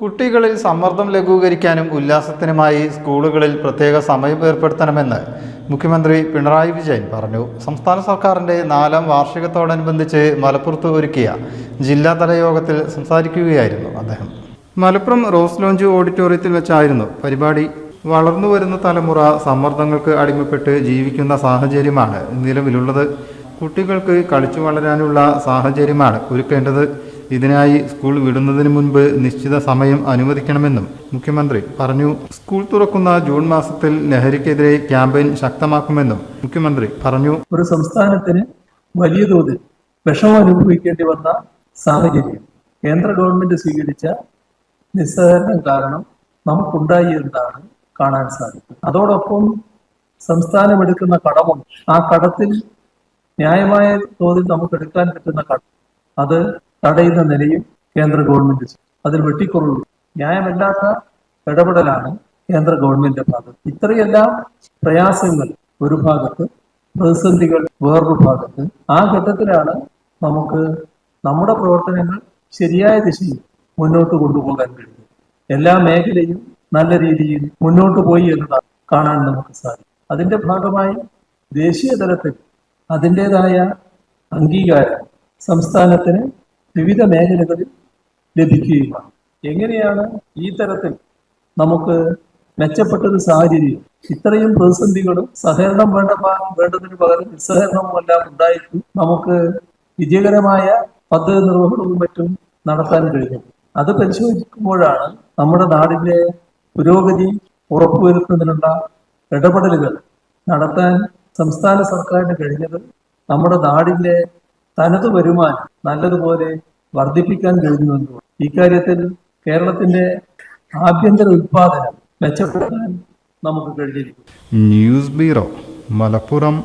കുട്ടികളിൽ സമ്മർദ്ദം ലഘൂകരിക്കാനും ഉല്ലാസത്തിനുമായി സ്കൂളുകളിൽ പ്രത്യേക സമയം ഏർപ്പെടുത്തണമെന്ന് മുഖ്യമന്ത്രി പിണറായി വിജയൻ പറഞ്ഞു. സംസ്ഥാന സർക്കാരിന്റെ നാലാം വാർഷികത്തോടനുബന്ധിച്ച് മലപ്പുറത്ത് ഒരുക്കിയ ജില്ലാതല യോഗത്തിൽ സംസാരിക്കുകയായിരുന്നു അദ്ദേഹം. മലപ്പുറം റോസ് ലോഞ്ച് ഓഡിറ്റോറിയത്തിൽ വെച്ചായിരുന്നു പരിപാടി. വളർന്നു വരുന്ന തലമുറ സമ്മർദ്ദങ്ങൾക്ക് അടിമപ്പെട്ട് ജീവിക്കുന്ന സാഹചര്യമാണ് നിലവിലുള്ളത്. കുട്ടികൾക്ക് കളിച്ചു വളരാനുള്ള സാഹചര്യമാണ് ഒരുക്കേണ്ടത്. ഇതിനായി സ്കൂൾ വിടുന്നതിന് മുൻപ് നിശ്ചിത സമയം അനുവദിക്കണമെന്നും മുഖ്യമന്ത്രി പറഞ്ഞു. സ്കൂൾ തുറക്കുന്ന ജൂൺ മാസത്തിൽ ലഹരിക്കെതിരെ ക്യാമ്പയിൻ ശക്തമാക്കുമെന്നും മുഖ്യമന്ത്രി പറഞ്ഞു. ഒരു സംസ്ഥാനത്തിന് വലിയ തോതിൽ വിഷമം അനുഭവിക്കേണ്ടി വന്ന സാഹചര്യം കേന്ദ്ര ഗവൺമെന്റ് സ്വീകരിച്ച നിസ്സഹകരണം കാരണം നമുക്കുണ്ടായി എന്നാണ് കാണാൻ സാധിക്കും. അതോടൊപ്പം സംസ്ഥാനം എടുക്കുന്ന കടമുണ്ട് ആ കടത്തിൽ ന്യായമായ തോതിൽ നമുക്ക് എടുക്കാൻ പറ്റുന്ന കടം അത് തടയുന്ന നിലയും കേന്ദ്ര ഗവൺമെന്റ്. അതിൽ വെട്ടിക്കുറവ് ന്യായമല്ലാത്ത ഇടപെടലാണ് കേന്ദ്ര ഗവൺമെന്റിന്റെ ഭാഗത്ത്. ഇത്രയെല്ലാം പ്രയാസങ്ങൾ ഒരു ഭാഗത്ത് പ്രതിസന്ധികൾ വേറൊരു ഭാഗത്ത്. ആ ഘട്ടത്തിലാണ് നമുക്ക് നമ്മുടെ പ്രവർത്തനങ്ങൾ ശരിയായ ദിശയിൽ മുന്നോട്ട് കൊണ്ടുപോകാൻ കഴിയും എല്ലാ മേഖലയും നല്ല രീതിയിൽ മുന്നോട്ട് പോയി എന്നതാണ് കാണാൻ നമുക്ക് സാധിക്കും. അതിന്റെ ഭാഗമായി ദേശീയ തലത്തിൽ അതിന്റെതായ അംഗീകാരം സംസ്ഥാനത്തിന് വിവിധ മേഖലകളിൽ ലഭിക്കുകയില്ല. എങ്ങനെയാണ് ഈ തരത്തിൽ നമുക്ക് മെച്ചപ്പെട്ടൊരു സാഹചര്യം ഇത്രയും പ്രതിസന്ധികളും സഹകരണം വേണ്ട വേണ്ടതിന് പകരം നിസ്സഹകരണവും എല്ലാം ഉണ്ടായിട്ടും നമുക്ക് വിജയകരമായ പദ്ധതി നിർവഹണവും മറ്റും നടത്താൻ കഴിഞ്ഞു. അത് പരിശോധിക്കുമ്പോഴാണ് നമ്മുടെ നാടിന്റെ പുരോഗതി ഉറപ്പുവരുത്തുന്നതിനുള്ള ഇടപെടലുകൾ നടത്താൻ സംസ്ഥാന സർക്കാരിന് കഴിഞ്ഞത് നമ്മുടെ നാടിന്റെ തനത് വരുമാനം നല്ലതുപോലെ വർദ്ധിപ്പിക്കാൻ കഴിയുന്നുണ്ട്? ഇക്കാര്യത്തിൽ കേരളത്തിന്റെ ആഭ്യന്തര ഉത്പാദനം മെച്ചപ്പെടുത്താൻ നമുക്ക് കഴിഞ്ഞിരിക്കും ന്യൂസ് ബ്യൂറോ മലപ്പുറം